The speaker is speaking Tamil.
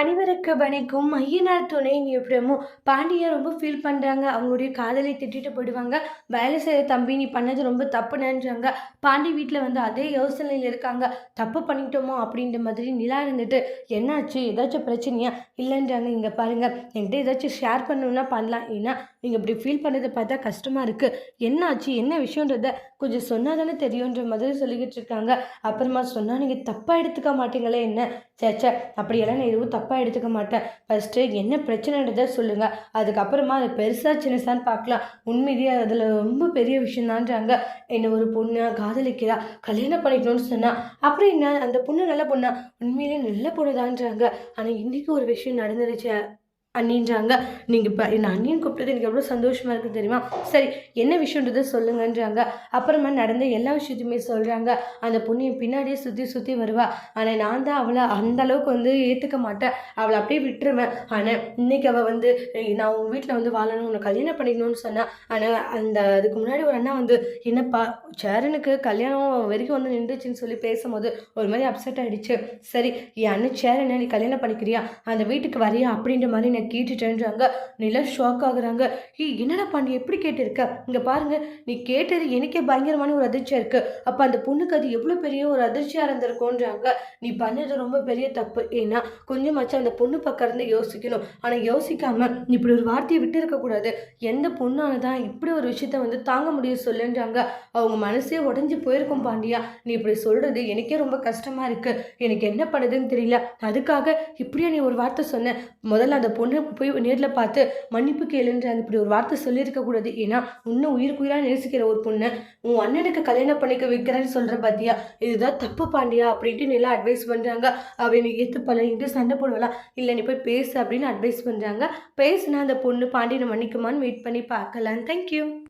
அனைவருக்கு வணக்கம். ஐயனார் துணை எப்படிமோ பாண்டியா ரொம்ப ஃபீல் பண்ணுறாங்க அவங்களுடைய காதலை திட்டிட்டு போயிடுவாங்க. வேலை செய்கிற தம்பி நீ பண்ணது ரொம்ப தப்புனன்றாங்க பாண்டி வீட்டில் வந்து அதே யோசனையில் இருக்காங்க. தப்பு பண்ணிட்டோமோ? அப்படின்ற மாதிரி நிலா இருந்துட்டு என்னாச்சு? ஏதாச்சும் பிரச்சனையா? இல்லைன்றாங்க. இங்கே பாருங்கள் என்கிட்ட ஏதாச்சும் ஷேர் பண்ணணுன்னா பண்ணலாம். ஏன்னா நீங்கள் இப்படி ஃபீல் பண்ணுறதை பார்த்தா கஷ்டமாக இருக்குது என்னாச்சு என்ன விஷயன்றத கொஞ்சம் சொன்னால் தானே தெரியுன்ற மாதிரி சொல்லிக்கிட்டு இருக்காங்க. அப்புறமா சொன்னால் நீங்கள் தப்பாக எடுத்துக்க மாட்டீங்களே என்ன? சேச்சே அப்படியெல்லாம் நான் எதுவும் தப்பாக எடுத்துக்க மாட்டேன். ஃபஸ்ட்டு என்ன பிரச்சனைன்றதை சொல்லுங்கள் அதுக்கப்புறமா அது பெருசாக சின்னசான்னு பார்க்கலாம். உண்மையிலேயே அதில் ரொம்ப பெரிய விஷயம்தான்றாங்க. என்னை ஒரு பொண்ணு காதலிக்கிறா. கல்யாணம் பண்ணிக்கணும்னு சொன்னால் அப்புறம் என்ன? அந்த பொண்ணு நல்ல பொண்ணா? உண்மையிலேயே நல்ல பொண்ணுதான்றாங்க. ஆனால் இன்றைக்கி ஒரு விஷயம் நடந்துருச்சு. அண்ணின்றாங்க. நீங்கள் இப்போ என்ன அண்ணின்னு கூப்பிட்டது எனக்கு எவ்வளோ சந்தோஷமாக இருக்குது தெரியுமா? சரி என்ன விஷயன்றதை சொல்லுங்கன்றாங்க. அப்புறமா நடந்த எல்லா விஷயத்தையுமே சொல்கிறாங்க அந்த பொண்ணு பின்னாடியே சுற்றி சுற்றி வருவா. ஆனால் நான் தான் அவளை அந்த அளவுக்கு வந்து ஏற்றுக்க மாட்டேன். அவளை அப்படியே விட்டுருவேன். ஆனால் இன்னைக்கு அவள் வந்து நான் உங்கள் வீட்டில் வந்து வாழணும் உன்னை கல்யாணம் பண்ணிக்கணும்னு சொன்னேன் ஆனால் அந்த அதுக்கு முன்னாடி ஒரு அண்ணா வந்து என்னப்பா சேரனுக்கு கல்யாணம் வரைக்கும் வந்து நின்றுச்சுன்னு சொல்லி பேசும்போது ஒரு மாதிரி அப்செட் ஆகிடுச்சு சரி என் அண்ணன் சேரனை நீ கல்யாணம் பண்ணிக்கிறியா? அந்த வீட்டுக்கு வரியா? அப்படின்ற மாதிரி நான் கேட்டுட்டேன்றாங்க. நிலா ஷாக் ஆகுறாங்க. ஹீ என்னடா பண்ணி? எப்படி கேட்டிருக்க? இங்கே பாருங்க. நீ கேட்டது எனக்கே பயங்கரமான ஒரு அதிர்ச்சியாக இருக்குது அப்போ அந்த பொண்ணுக்கு அது எவ்வளோ பெரிய ஒரு அதிர்ச்சியாக இருந்திருக்கும்ன்றாங்க. நீ பண்ணது ரொம்ப பெரிய தப்பு. ஏன்னா கொஞ்சமாச்சும் அந்த பொண்ணு பக்கம் இருந்து யோசிக்கணும். ஆனால் யோசிக்காம நீ இப்படி ஒரு வார்த்தையை விட்டு இருக்கக்கூடாது எந்த பொண்ணானதான் இப்படி ஒரு விஷயத்த வந்து தாங்க முடியும் சொல்லுன்றாங்க. அவங்க மனசே உடஞ்சி போயிருக்கும் பாண்டியா. நீ இப்படி சொல்கிறது எனக்கே ரொம்ப கஷ்டமாக இருக்குது எனக்கு என்ன பண்ணுதுன்னு தெரியல. அதுக்காக இப்படியா நீ ஒரு வார்த்தை சொன்ன. முதல்ல அந்த பொண்ணு போய் நேரில் பார்த்து மன்னிப்பு கேளுன்றாங்க இப்படி ஒரு வார்த்தை சொல்லியிருக்கக்கூடாது ஏன்னா உன்னை உயிருக்குயிராக நேசிக்கிற ஒரு பொண்ணு உன் அண்ணனுக்கு கல்யாணம் பண்ணிக்க வைக்கிறேன்னு சொல்கிற பார்த்தியா இதுதான் தப்பு பாண்டியா? அப்படின்ட்டு நல்லா அட்வைஸ் பண்ணுறாங்க அவன் நீ ஏற்றுப்பல பழகிட்டு சண்டை போடுவலாம் இல்லை நீ போய் பேசு அப்படின்னு அட்வைஸ் பண்ணுறாங்க பேசுனா அந்த பொண்ணு பாண்டியனை மன்னிக்குமான்னு வெயிட் பண்ணி பார்க்கலாம். தேங்க்யூ